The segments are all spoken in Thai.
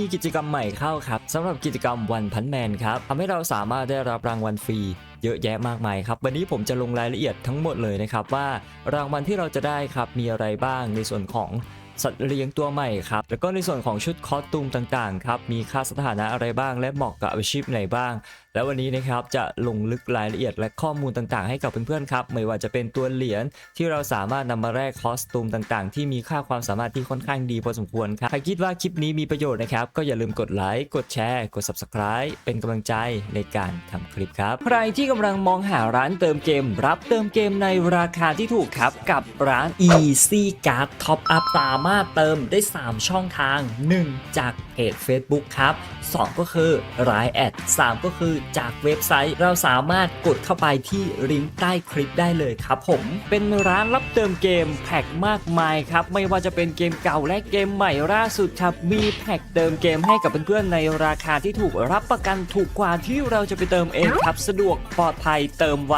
มีกิจกรรมใหม่เข้าครับสำหรับกิจกรรมวันพันแมนครับทำให้เราสามารถได้รับรางวัลฟรีเยอะแยะมากมายครับ วันนี้ผมจะลงรายละเอียดทั้งหมดเลยนะครับว่ารางวัลที่เราจะได้ครับมีอะไรบ้างในส่วนของสัตว์เลี้ยงตัวใหม่ครับ แล้วก็ในส่วนของชุดคอสตูมต่างๆครับ มีค่าสถานะอะไรบ้างและเหมาะกับอาชีพไหนบ้างแล้ววันนี้นะครับจะลงลึกรายละเอียดและข้อมูลต่างๆ ให้กับเพื่อนๆครับไม่ว่าจะเป็นตัวเหรียญที่เราสามารถนำมาแลกคอสตูมต่างๆ ที่มีค่าความสามารถที่ค่อนข้างดีพอสมควรครับใครคิดว่าคลิปนี้มีประโยชน์นะครับก็อย่าลืมกดไลค์กดแชร์ กด subscribe เป็นกำลังใจในการทำคลิปครับ ใครที่กำลังมองหาร้านเติมเกม รับเติมเกมในราคาที่ถูกครับกับร้าน Easy Card Top Up สามารถเติมได้ 3 ช่องทาง 1 จากเพจ Facebook ครับ 2 ก็คือรายแอด3ก็คือจากเว็บไซต์ เราสามารถกดเข้าไปที่ลิงก์ใต้คลิปได้เลยครับผม เป็นร้านรับเติมเกมแพ็กมากมายครับ ไม่ว่าจะเป็นเกมเก่าและเกมใหม่ล่าสุดครับ มีแพ็กเติมเกมให้กับเพื่อนๆในราคาที่ถูกรับประกันถูกกว่าที่เราจะไปเติมเองครับ สะดวกปลอดภัยเติมไว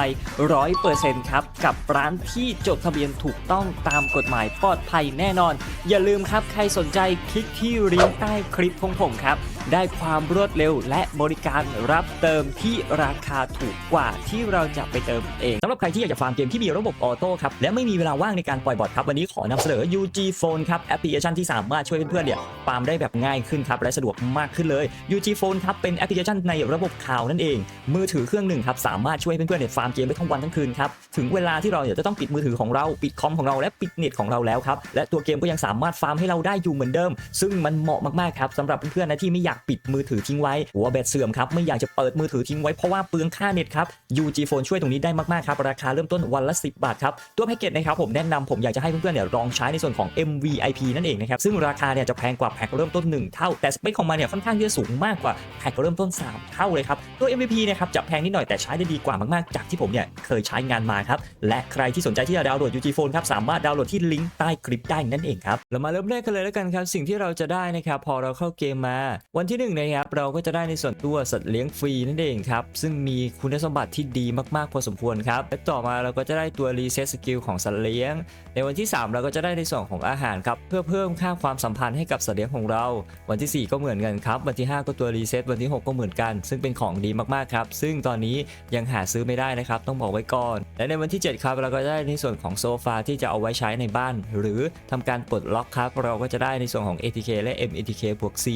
ร้อยเปอร์เซ็นต์ครับกับร้านที่จดทะเบียนถูกต้องตามกฎหมายปลอดภัยแน่นอน อย่าลืมครับใครสนใจคลิกที่ลิงก์ใต้คลิปของผมครับ ได้ความรวดเร็วและบริการรับเติมที่ราคาถูกกว่าที่เราจะไปเติมเองสำหรับใครที่อยากจะฟาร์มเกมที่มีระบบออโต้ครับและไม่มีเวลาว่างในการปล่อยบอทครับวันนี้ขอนำเสนอ UG Phone ครับแอปพลิเคชันที่สามารถช่วยเพื่อนๆเนี่ยฟาร์มได้แบบง่ายขึ้นครับและสะดวกมากขึ้นเลย UG Phone ครับเป็นแอปพลิเคชันในระบบข่าวนั่นเอง มือถือเครื่องหนึ่งครับสามารถช่วยเพื่อนๆเนี่ยฟาร์มเกมได้ทั้งวันทั้งคืนครับถึงเวลาที่เราเนี่ยจะต้องปิดมือถือของเราปิดคอมของเราและปิดเน็ตของเราแล้วครับและตัวเกมก็ยังสามารถฟาร์มให้เราได้อยู่เหมือนเดิม ซึ่งมันเหมาะมากๆครับสำหรับเพื่อนๆนะที่ไม่อยากปิดมือถือทิ้งไว้หัวแบตเสื่อมครับไม่อยากจะเปิดมือถือทิ้งไว้เพราะว่าเปลืองค่าเน็ตครับ UG Phone ช่วยตรงนี้ได้มากๆครับราคาเริ่มต้นวันละ 10 บาทครับตัวแพ็กเกจนะครับผมแนะนำผมอยากจะให้เพื่อนๆเนี่ยลองใช้ในส่วนของ MVIP นั่นเองนะครับซึ่งราคาเนี่ยจะแพงกว่าแพ็กเริ่มต้น 1 เท่า แต่สเปคของมันเนี่ยค่อนข้างที่จะสูงมากกว่าแพ็กเริ่มต้น 3 เท่าเลยครับตัว MVP เนะครับจะแพงนิดหน่อยแต่ใช้ได้ดีกว่ามากๆ จากที่ผมเนี่ยเคยใช้งานมาครับและใครที่สนใจที่จะดาวน์โหลด UG Phone ครับสามารถดาวน์โหลดที่ลิงก์ใต้คลิปได้นั่นเองครับเรามาเริ่มแรกกันเลยแล้วกันครับสิ่งที่เราจะได้นะครับพอเราเข้าเกมมาวันที่หนึ่งนะครับเราก็จะได้ในส่วนตัวสัตว์เลี้ยงฟรีนั่นเองครับซึ่งมีคุณสมบัติที่ดีมากๆพอสมควรครับและต่อมาเราก็จะได้ตัวรีเซ็ตสกิลของสัตว์เลี้ยง ในวันที่ 3 เราก็จะได้ในส่วนของอาหารครับเพื่อเพิ่มค่าความสัมพันธ์ให้กับสัตว์เลี้ยงของเรา วันที่ 4 ก็เหมือนกันครับวันที่ 5 ก็ตัวรีเซ็ตวันที่ 6 ก็เหมือนกัน ซึ่งเป็นของดีมากๆครับซึ่งตอนนี้ยังหาซื้อไม่ได้นะครับต้องบอกไว้ก่อน และในวันที่ 7 ครับเราก็ได้ในส่วนของโซฟาที่จะเอาไว้ใช้ในบ้าน หรือทำการปลดล็อกครับเราก็จะได้ในส่วนของ ATK และ MATK บวก C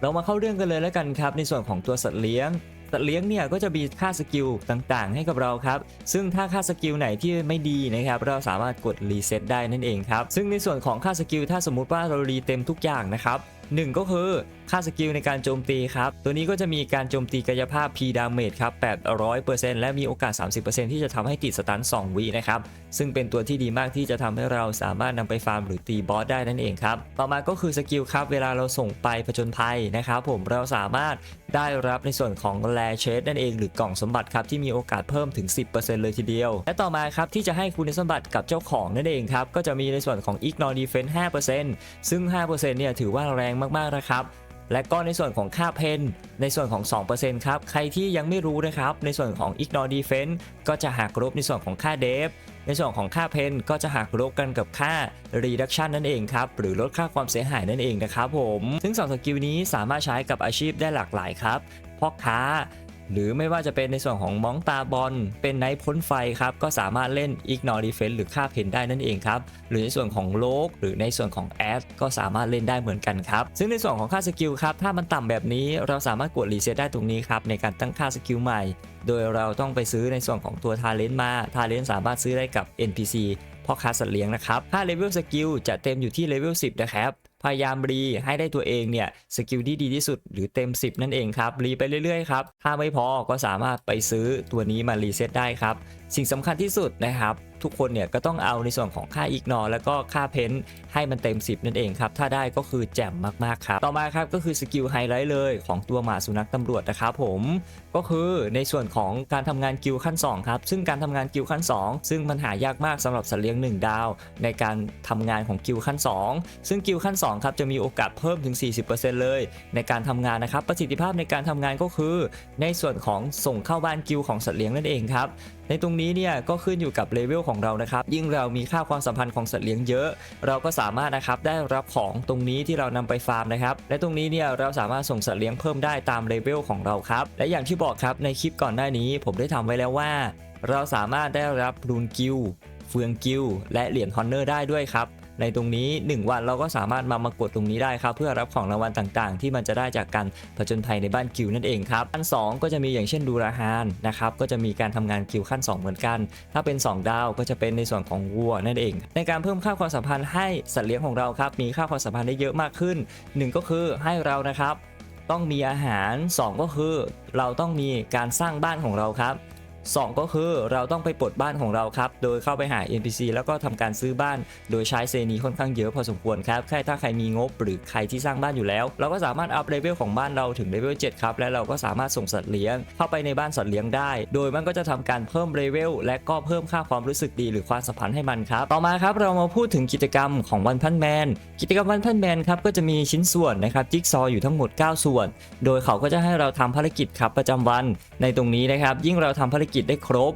เรามาเข้าเรื่องกันเลยแล้วกันครับ ในส่วนของตัวสัตว์เลี้ยงสัตว์เลี้ยงเนี่ยก็จะมีค่าสกิลต่างๆ ให้กับเราครับ ซึ่งถ้าค่าสกิลไหนที่ไม่ดีนะครับ เราสามารถกดรีเซ็ตได้นั่นเองครับ ซึ่งในส่วนของค่าสกิลถ้าสมมุติว่าเรารีเต็มทุกอย่างนะครับ หนึ่งก็คือค่าสกิลในการโจมตีครับ ตัวนี้ก็จะมีการโจมตีกายภาพ P damage ครับ 800%และมีโอกาส 30%ที่จะทำให้ติดสตัน2วินะครับ ซึ่งเป็นตัวที่ดีมากที่จะทำให้เราสามารถนำไปฟาร์มหรือตีบอสได้นั่นเองครับ ต่อมาก็คือสกิลครับ เวลาเราส่งไปผจญภัยนะครับผมเราสามารถได้รับในส่วนของแลเชสนั่นเองหรือกล่องสมบัติครับที่มีโอกาสเพิ่มถึง 10%เลยทีเดียว และต่อมาครับที่จะให้คุณสมบัติกับเจ้าของนั่นเองครับก็จะมีในส่วนของ Ignore Defense 5%ซึ่ง 5%เนี่ยถือว่าแรงมากๆนะครับ และก็ในส่วนของค่าเพนในส่วนของ 2%ครับ ใครที่ยังไม่รู้นะครับ ในส่วนของ Ignore Defense ก็จะหักลบในส่วนของค่าเดฟในส่วนของค่าเพนก็จะหักลบกันกับค่า Reduction นั่นเองครับ หรือลดค่าความเสียหายนั่นเองนะครับผม ซึ่งสองสกิลนี้สามารถใช้กับอาชีพได้หลากหลายครับพ่อค้า หรือไม่ว่าจะเป็นในส่วนของมองตาบอล เป็นไนท์พ้นไฟครับ ก็สามารถเล่น Ignore Defense หรือค่าเพนได้นั่นเองครับ หรือในส่วนของโลก หรือในส่วนของแอดก็สามารถเล่นได้เหมือนกันครับ ซึ่งในส่วนของค่าสกิลครับ ถ้ามันต่ำแบบนี้เราสามารถกดรีเซ็ตได้ตรงนี้ครับ ในการตั้งค่าสกิลใหม่ โดยเราต้องไปซื้อในส่วนของตัวทาเลนต์มาทาเลนต์สามารถซื้อได้กับ NPC พ่อค้าสัตว์เลี้ยงนะครับถ้าเลเวลสกิลจะเต็มอยู่ที่เลเวล10 นะครับ พยายามรีให้ได้ตัวเองเนี่ยสกิลที่ดีที่สุดหรือเต็ม 10 นั่นเองครับรีไปเรื่อยๆครับถ้าไม่พอก็สามารถไปซื้อตัวนี้มารีเซ็ตได้ครับ สิ่งสำคัญที่สุดนะครับ ทุกคนเนี่ยก็ต้องเอาในส่วนของค่าอีกนอแล้วก็ค่าเพนให้มันเต็ม 10 นั่นเองครับ ถ้าได้ก็คือแจ่มมากๆครับ ต่อมาครับก็คือสกิลไฮไลท์เลยของตัวหมาสุนัขตำรวจนะครับผมก็คือในส่วนของการทำงานกิลขั้น2ครับซึ่งการทำงานกิลขั้น 2 ซึ่งมันหายากมากสำหรับสัตว์เลี้ยง 1 ดาว ในการทำงานของกิลขั้น 2 ซึ่งกิลขั้น2ครับจะมีโอกาสเพิ่มถึง 40%เลย ในการทำงานนะครับประสิทธิภาพในการทำงานก็คือ ในส่วนของส่งเข้าบ้านกิลของสัตว์เลี้ยงนั่นเองครับ ในตรงนี้เนี่ยก็ขึ้นอยู่กับเลเวลของเรานะครับ ยิ่งเรามีค่าความสัมพันธ์ของสัตว์เลี้ยงเยอะ เราก็สามารถนะครับได้รับของตรงนี้ที่เรานำไปฟาร์มนะครับ และตรงนี้เนี่ยเราสามารถส่งสัตว์เลี้ยงเพิ่มได้ตามเลเวลของเราครับ และอย่างที่บอกครับในคลิปก่อนหน้านี้ ผมได้ทำไว้แล้วว่า เราสามารถได้รับรูนกิลเฟืองกิลและเหรียญฮอนเนอร์ได้ด้วยครับ ในตรงนี้ 1 วันเราก็สามารถมามากดตรงนี้ได้ครับเพื่อรับของรางวัลต่างๆ ที่มันจะได้จากการผจญภัยในบ้านกิลนั่นเองครับขั้น2ก็จะมีอย่างเช่นดูราฮานนะครับก็จะมีการทำงานกิลขั้น 2 เหมือนกัน ถ้าเป็น 2 ดาวก็จะเป็นในส่วนของวัวนั่นเอง ในการเพิ่มค่าความสัมพันธ์ให้สัตว์เลี้ยงของเราครับมีค่าความสัมพันธ์ได้เยอะมากขึ้น 1 ก็คือให้เรานะครับต้องมีอาหาร 2 ก็คือ เราต้องมีการสร้างบ้านของเราครับ 2 ก็คือเราต้องไปปลดบ้านของเราครับ โดยเข้าไปหา NPC แล้วก็ทำการซื้อบ้าน โดยใช้เซนีค่อนข้างเยอะพอสมควรครับ แค่ถ้าใครมีงบหรือใครที่สร้างบ้านอยู่แล้ว เราก็สามารถอัพเลเวลของบ้านเราถึงเลเวล7ครับ และเราก็สามารถส่งสัตว์เลี้ยง เข้าไปในบ้านสัตว์เลี้ยงได้ โดยมันก็จะทำการเพิ่มเลเวลและก็เพิ่มค่าความรู้สึกดีหรือความสัมพันธ์ให้มันครับ ต่อมาครับเรามาพูดถึงกิจกรรมของวันพันแมน กิจกรรมวันพันแมนครับก็จะมีชิ้นส่วนนะครับจิ๊กซอว์อยู่ทั้งหมด 9 ส่วน โดยเขาก็จะให้เราทำภารกิจครับประจำวัน ในตรงนี้นะครับยิ่งเราทำภารกิจได้ครบ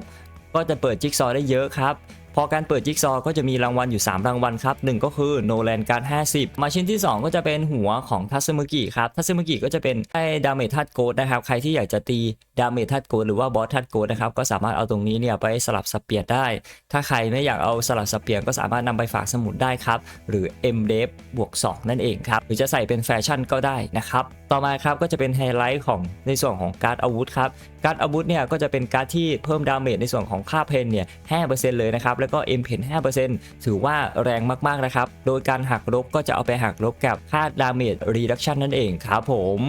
ก็จะเปิดจิ๊กซอว์ได้เยอะครับ พอการเปิดจิ๊กซอว์ก็จะมีรางวัลอยู่ 3 รางวัลครับหนึ่งก็คือโนแลนการ์ด50 มาชิ้นที่ 2 ก็จะเป็นหัวของทัศมุกิครับทัศมุกิก็จะเป็นไอ้ดาเมจทัดโกดนะครับ ใครที่อยากจะตีดาเมจทัดโกดหรือว่าบอสทัดโกดนะครับก็สามารถเอาตรงนี้เนี่ยไปสลับสเปียร์ได้ ถ้าใครไม่อยากเอาสลับสเปียร์ก็สามารถนำไปฝากสมุดได้ครับ หรือ m d e v บวก2นั่นเองครับ หรือจะใส่เป็นแฟชั่นก็ได้นะครับต่อมาครับก็จะเป็นไฮไลท์ของในส่วนของการ์ดอาวุธครับการ์ดอาวุธเนี่ยก็จะเป็นการ์ดที่เพิ่มดาเมจในส่วนของค่าเพนเนี่ย5%เลยนะครับแล้วก็ M เพน5%ถือว่าแรงมากๆนะครับ โดยการหักลบก็จะเอาไปหักลบกับค่าดาเมจรีดักชันนั่นเองครับผม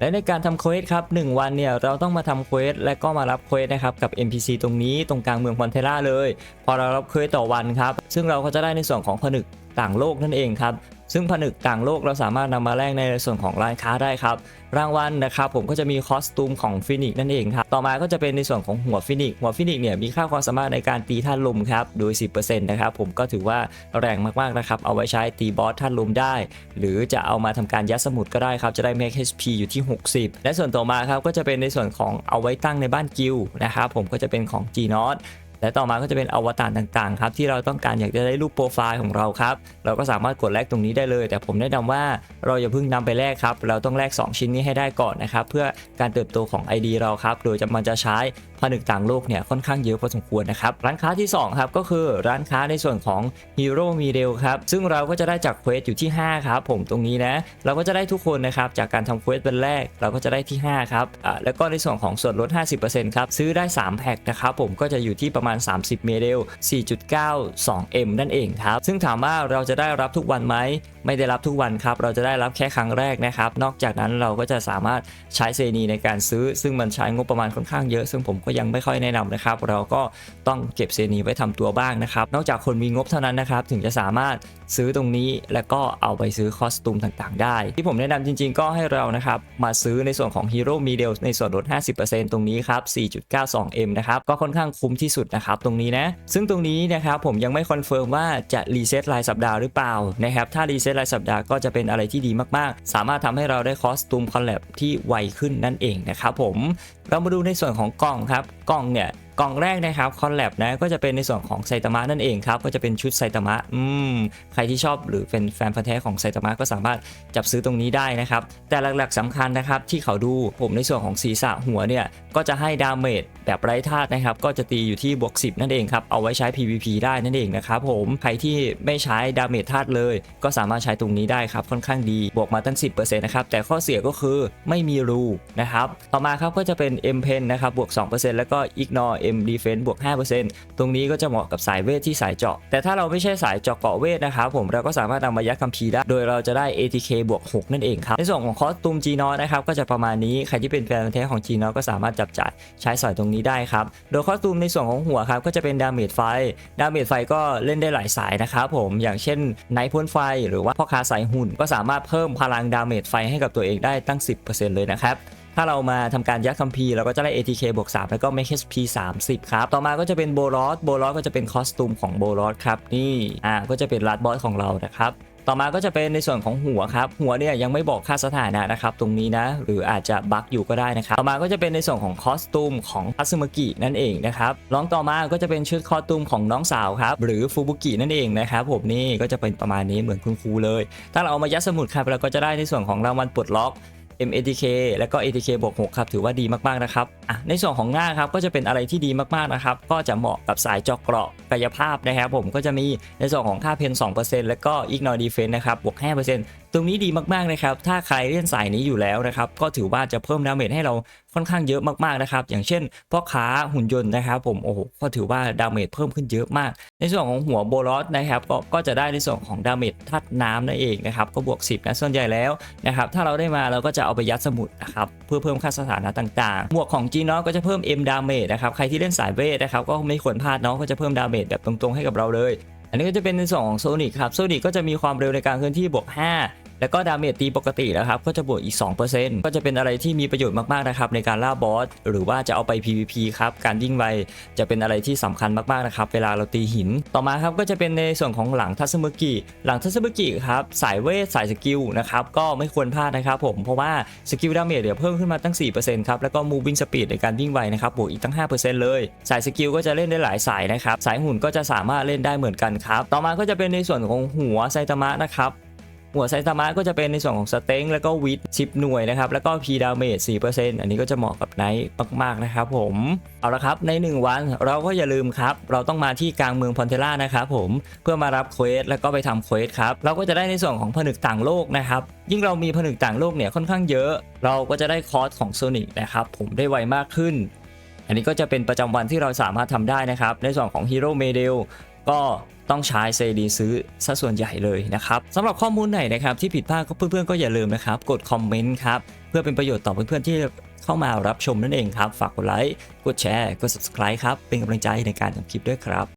และในการทำเควสครับ 1 วันเนี่ยเราต้องมาทำเควสและก็มารับเควสนะครับกับ NPC ตรงนี้ตรงกลางเมืองพอนเทล่าเลย พอเรารับเควสต่อวันครับ ซึ่งเราก็จะได้ในส่วนของผนึก ต่างโลกนั่นเองครับซึ่งผนึกต่างโลกเราสามารถนำมาแลกในส่วนของร้านค้าได้ครับ รางวัลนะครับผมก็จะมีคอสตูมของฟินิกนั่นเองครับ ต่อมาก็จะเป็นในส่วนของหัวฟินิกหัวฟินิกเนี่ยมีค่าความสามารถในการตีท่านลมครับ โดย 10%นะครับผมก็ถือว่าแรงมากๆนะครับ เอาไว้ใช้ตีบอสท่านลมได้ หรือจะเอามาทำการยัดสมุดก็ได้ครับ จะได้ make HP อยู่ที่ 60 และส่วนต่อมาครับก็จะเป็นในส่วนของเอาไว้ตั้งในบ้านกิลนะครับผมก็จะเป็นของ G n o t และต่อมาก็จะเป็นอวตารต่างๆครับที่เราต้องการอยากจะได้รูปโปรไฟล์ของเราครับเราก็สามารถกดแลกตรงนี้ได้เลย แต่ผมแนะนำว่าเราอย่าเพิ่งนำไปแลกครับ เราต้องแลก2 ชิ้นนี้ให้ได้ก่อนนะครับเพื่อการเติบโตของ ID เราครับโดยจะมันจะใช้ ผนึกต่างโลกเนี่ยค่อนข้างเยอะพอสมควรนะครับร้านค้าที่2ครับก็คือร้านค้าในส่วนของ Hero m e d e l ครับซึ่งเราก็จะได้จากเควสอยู่ที่5ครับผมตรงนี้นะเราก็จะได้ทุกคนนะครับจากการทำเควสเป็นแรกเราก็จะได้ที่5ครับอ่าแล้วก็ในส่วนของส่วนลด 50%ครับซื้อได้ 3 แพ็คนะครับผมก็จะอยู่ที่ประมาณ 30 เมเดล 4.92M นั่นเองครับซึ่งถามว่าเราจะได้รับทุกวันไหมไม่ได้รับทุกวันครับ เราจะได้รับแค่ครั้งแรกนะครับ นอกจากนั้นเราก็จะสามารถใช้เซนีในการซื้อ ซึ่งมันใช้งบประมาณค่อนข้างเยอะ ซึ่งผมก็ยังไม่ค่อยแนะนำนะครับ เราก็ต้องเก็บเซนีไว้ทำตัวบ้างนะครับ นอกจากคนมีงบเท่านั้นนะครับ ถึงจะสามารถซื้อตรงนี้แล้วก็เอาไปซื้อคอสตูมต่างๆ ได้ ที่ผมแนะนำจริง ๆ ก็ให้เรานะครับมาซื้อในส่วนของ Hero m e d e l ในส่วนลด 50%ตรงนี้ครับ 4.92M นะครับ ก็ค่อนข้างคุ้มที่สุดนะครับตรงนี้นะ ซึ่งตรงนี้นะครับผมยังไม่คอนเฟิร์มว่าจะรีเซ็ตรายสัปดาห์หรือเปล่านะครับ ถ้ารีเซ็ตรายสัปดาห์ก็จะเป็นอะไรที่ดีมากๆ สามารถทำให้เราได้คอสตูมคอลแลบที่ไวขึ้นนั่นเองนะครับผม เรามาดูในส่วนของกล่องครับกล่องเนี่ยกล่องแรกนะครับคอนแลบนะก็จะเป็นในส่วนของไซตามะนั่นเองครับก็จะเป็นชุดไซตามะอืมใครที่ชอบหรือเป็นแฟนพันธุ์แท้ของไซตามะก็สามารถจับซื้อตรงนี้ได้นะครับแต่หลักๆสำคัญนะครับที่เขาดูผมในส่วนของศีรษะหัวเนี่ยก็จะให้ดาเมจแบบไร้ธาตุนะครับก็จะตีอยู่ที่บวก10 นั่นเองครับเอาไว้ใช้ PVP ได้นั่นเองนะครับผมใครที่ไม่ใช้ดาเมจธาตุเลย ก็สามารถใช้ตรงนี้ได้ครับค่อนข้างดีบวกมาตั้ง 10%นะครับแต่ข้อเสียก็คือไม่มีรูนะครับต่อมาครับก็จะเป็น M Pen นะครับบวก 2%แล้วก็ Ignore M Defense บวก 5%ตรงนี้ก็จะเหมาะกับสายเวทที่สายเจาะ แต่ถ้าเราไม่ใช่สายเจาะเกาะเวทนะครับผมเราก็สามารถนำมายัดคัมภีร์ได้ โดยเราจะได้ ATK บวก 6 นั่นเองครับ ในส่วนของคอสตูม G n o นะครับก็จะประมาณนี้ ใครที่เป็นแฟนพันธุ์แท้ของ G n o ก็สามารถจับจ่ายใช้สอยตรงนี้ได้ครับ โดยคอสตูมในส่วนของหัวครับก็จะเป็นดาเมจไฟ ดาเมจไฟก็เล่นได้หลายสายนะครับผมอย่างเช่นไนท์พ่นไฟ หรือว่าพ่อค้าสายหุ่นก็สามารถเพิ่มพลังดาเมจไฟให้กับตัวเองได้ตั้ง 10%เลยนะครับ ถ้าเรามาทำการยัดคัมภีร์เราก็จะได้ ATK บวก3แล้วก็ Make HP 30 ครับ ต่อมาก็จะเป็นโบลอสโบลอสก็จะเป็นคอสตูมของโบลอสครับ นี่อ่าก็จะเป็นลัดบอสของเรานะครับต่อมาก็จะเป็นในส่วนของหัวครับ หัวเนี่ยยังไม่บอกค่าสถานะนะครับตรงนี้นะ หรืออาจจะบั๊กอยู่ก็ได้นะครับ ต่อมาก็จะเป็นในส่วนของคอสตูมของทัซึมากินั่นเองนะครับรองต่อมาก็จะเป็นชุดคอสตูมของน้องสาวครับ หรือฟูบุกินั่นเองนะครับผมนี่ก็จะเป็นประมาณนี้เหมือนคุณครูเลย ถ้าเราเอามายัดสมุดครับเราก็จะได้ในส่วนของรางวัลปลดล็อก MATK แล้วก็ ATK บวก6ครับถือว่าดีมากๆนะครับอะในส่วนของหน้าครับก็จะเป็นอะไรที่ดีมากๆนะครับก็จะเหมาะกับสายเจาะเกราะกายภาพนะครับผมก็จะมีในส่วนของค่าเพน2%แล้วก็ Ignore Defense นะครับบวก5%ตรงนี้ดีมากๆนะครับ ถ้าใครเล่นสายนี้อยู่แล้วนะครับ ก็ถือว่าจะเพิ่มดาเมจให้เราค่อนข้างเยอะมากๆนะครับ อย่างเช่นพ่อค้าหุ่นยนต์นะครับ ผมโอ้โหก็ถือว่าดาเมจเพิ่มขึ้นเยอะมาก ในส่วนของหัวโบลอสนะครับก็ก็จะได้ในส่วนของดาเมจธาตุน้ำนั่นเองนะครับ ก็บวก 10นะส่วนใหญ่แล้วนะครับ ถ้าเราได้มาเราก็จะเอาไปยัดสมุดนะครับเพื่อเพิ่มค่าสถานะต่างๆ หมวกของจีนอก็จะเพิ่ม M ดาเมจนะครับใครที่เล่นสายเวทนะครับก็ไม่ควรพลาดเนาะก็จะเพิ่มดาเมจแบบตรงๆให้กับเราเลยอันนี้ก็จะเป็นในส่วนของโซนิกครับโซนิกก็จะมีความเร็วในการเคลื่อนที่บวก 5 แล้วก็ดาเมจตีปกตินะครับก็จะบวกอีก 2%ก็จะเป็นอะไรที่มีประโยชน์มากๆนะครับในการล่าบอสหรือว่าจะเอาไป PVP ครับการวิ่งไวจะเป็นอะไรที่สำคัญมากๆนะครับเวลาเราตีหิน ต่อมาครับก็จะเป็นในส่วนของหลังทัศมุกิหลังทัศมุกิครับสายเวทสายสกิลนะครับก็ไม่ควรพลาดนะครับผมเพราะว่าสกิลดาเมจเดี๋ยวเพิ่มขึ้นมาตั้ง 4%ครับแล้วก็ moving speed ในการวิ่งไวนะครับบวกอีกตั้ง 5%เลย สายสกิลก็จะเล่นได้หลายสายนะครับสายหุ่นก็จะสามารถเล่นได้เหมือนกันครับต่อมาก็จะเป็นในส่วนของหัวไซตามะนะครับ หัวไซตามะก็จะเป็นในส่วนของสเต็งแล้วก็วิทชิปหน่วยนะครับ แล้วก็พีดาเมจ4%อันนี้ก็จะเหมาะกับไนท์มาก ๆ นะครับผม เอาละครับ ใน 1 วันเราก็อย่าลืมครับ เราต้องมาที่กลางเมืองพอนเทล่านะครับผมเพื่อมารับเควสแล้วก็ไปทำเควสครับ เราก็จะได้ในส่วนของผนึกต่างโลกนะครับ ยิ่งเรามีผนึกต่างโลกเนี่ยค่อนข้างเยอะ เราก็จะได้คอร์สของโซนิกนะครับผมได้ไวมากขึ้น อันนี้ก็จะเป็นประจำวันที่เราสามารถทำได้นะครับในส่วนของฮีโร่เมเดลก็ ต้องใช้เซดีซื้อซะส่วนใหญ่เลยนะครับสำหรับข้อมูลไหนนะครับที่ผิดพลาดก็เพื่อนๆก็อย่าลืมนะครับกดคอมเมนต์ครับเพื่อเป็นประโยชน์ต่อเพื่อนๆที่เข้ามารับชมนั่นเองครับ ฝากกดไลค์ กดแชร์ กด subscribe ครับ เป็นกำลังใจในการทำคลิปด้วยครับ